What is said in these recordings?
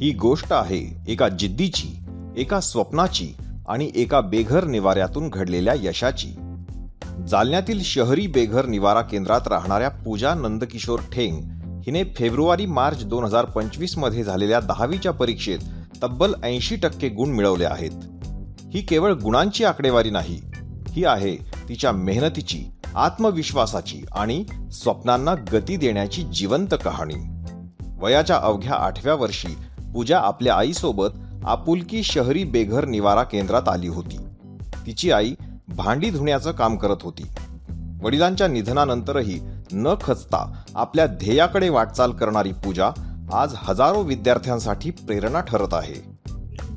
ही गोष्ट आहे एका जिद्दीची एका स्वप्नाची आणि एका बेघर निवाऱ्यातून घडलेल्या यशाची. जालन्यातील शहरी बेघर निवारा केंद्रात राहणाऱ्या पूजा नंदकिशोर ठेंग हिने फेब्रुवारी मार्च दोन हजार पंचवीसमध्ये झालेल्या दहावीच्या परीक्षेत तब्बल ऐंशी टक्के गुण मिळवले आहेत. ही केवळ गुणांची आकडेवारी नाही ही आहे तिच्या मेहनतीची आत्मविश्वासाची आणि स्वप्नांना गती देण्याची जिवंत कहाणी. वयाच्या अवघ्या आठव्या वर्षी पूजा आपल्या आईसोबत आपुलकी शहरी बेघर निवारा केंद्रात आली होती. तिची आई भांडी धुण्याचं काम करत होती. वडिलांच्या निधनानंतरही न खचता आपल्या ध्येयाकडे वाटचाल करणारी पूजा आज हजारो विद्यार्थ्यांसाठी प्रेरणा ठरत आहे.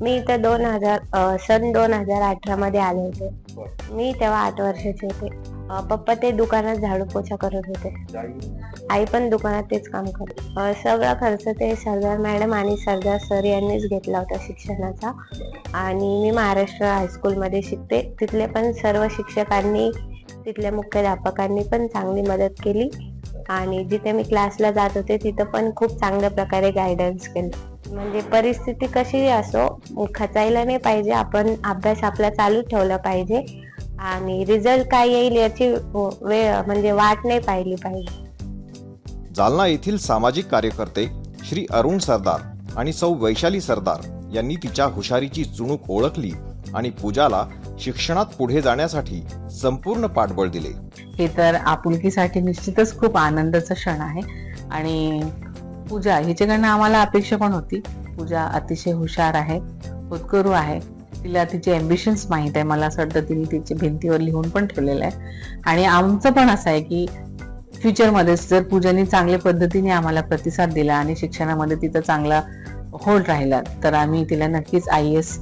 मी इथं दोन हजार सन दोन हजार अठरा मध्ये आले होते. मी तेव्हा आठ वर्षाचे होते. पप्पा ते दुकानात झाडू पोछा करत होते. आई पण दुकानात तेच काम करत. सगळा खर्च ते सरदार मॅडम आणि सरदार सर यांनीच घेतला होता शिक्षणाचा. आणि मी महाराष्ट्र हायस्कूलमध्ये शिकते. तिथले पण सर्व शिक्षकांनी तिथल्या मुख्याध्यापकांनी पण चांगली मदत केली. आणि जिथे मी क्लासला जात होते तिथं पण खूप चांगल्या प्रकारे गायडन्स केलं. म्हणजे परिस्थिती कशी असो खचायला नाही पाहिजे. आपण अभ्यास आपला चालू ठेवला पाहिजे. आणि रिझल्ट काय येईल याची वेळ म्हणजे वाट नाही पाहिली पाहिजे. जालना येथील सामाजिक कार्यकर्ते श्री अरुण सरदार आणि सौ वैशाली सरदार यांनी तिच्या हुशारीची चुणूक ओळखली आणि पूजाला शिक्षणात पुढे जाण्यासाठी संपूर्ण पाठबळ दिले. हे तर आपुलकीसाठी निश्चितच खूप आनंदाचा क्षण आहे. आणि पूजा हिच्याकडनं आम्हाला अपेक्षा पण होती. पूजा अतिशय हुशार आहे होतकरू आहे. तिला तिचे एम्बिशन्स माहीत आहे. मला असं वाटतं तिने तिचे भिंतीवर लिहून पण ठेवलेलं आहे. आणि आमचं पण असं आहे की फ्युचरमध्येच जर पूजाने चांगल्या पद्धतीने आम्हाला प्रतिसाद दिला आणि शिक्षणामध्ये तिचा चांगला होल्ड राहिला तर आम्ही तिला नक्कीच आय एस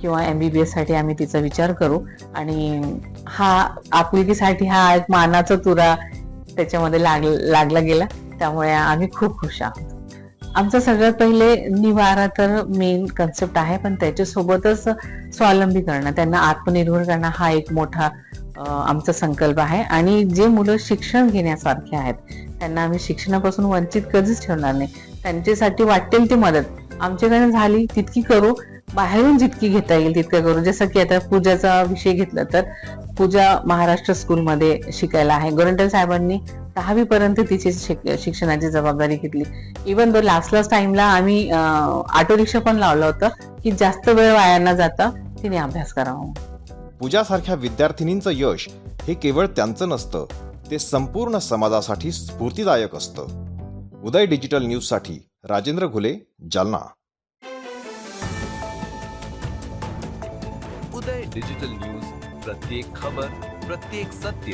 किंवा एम बी बी एससाठी आम्ही तिचा विचार करू. आणि हा आपुलकीसाठी हा एक मानाचा तुरा त्याच्यामध्ये लाग लागला गेला. त्यामुळे आम्ही खूप खुश आहोत. आमचा सगळ्यात पहिले निवारा तर मेन कन्सेप्ट आहे पण त्याच्यासोबतच स्वावलंबी करणं त्यांना आत्मनिर्भर करणं हा एक मोठा आमचा संकल्प आहे. आणि जे मुलं शिक्षण घेण्यासारखे आहेत त्यांना आम्ही शिक्षणापासून वंचित कधीच ठेवणार नाही. त्यांच्यासाठी वाटेल ती मदत. आमच्याकडे झाली तितकी करू बाहेरून जितकी घेता येईल तितकं करू. जसं की आता पूजाचा विषय घेतला तर पूजा महाराष्ट्र स्कूलमध्ये शिकायला आहे. गोरंटल साहेबांनी दहावी पर्यंत तिची शिक- शिक्षणाची जबाबदारी घेतली. इवन दो लास्ट लास्ट टाइमला आम्ही ऑटो रिक्षा पण लावलं होतं की जास्त वेळ वाया न जाता तिने अभ्यास करावा. पूजासारख्या विद्यार्थिनींचं यश हे केवळ त्यांचं नसतं ते संपूर्ण समाजासाठी स्फूर्तिदायक असतं. उदय डिजिटल न्यूजसाठी राजेंद्र घुले जालना. उदय डिजिटल न्यूज प्रत्येक खबर प्रत्येक सत्य.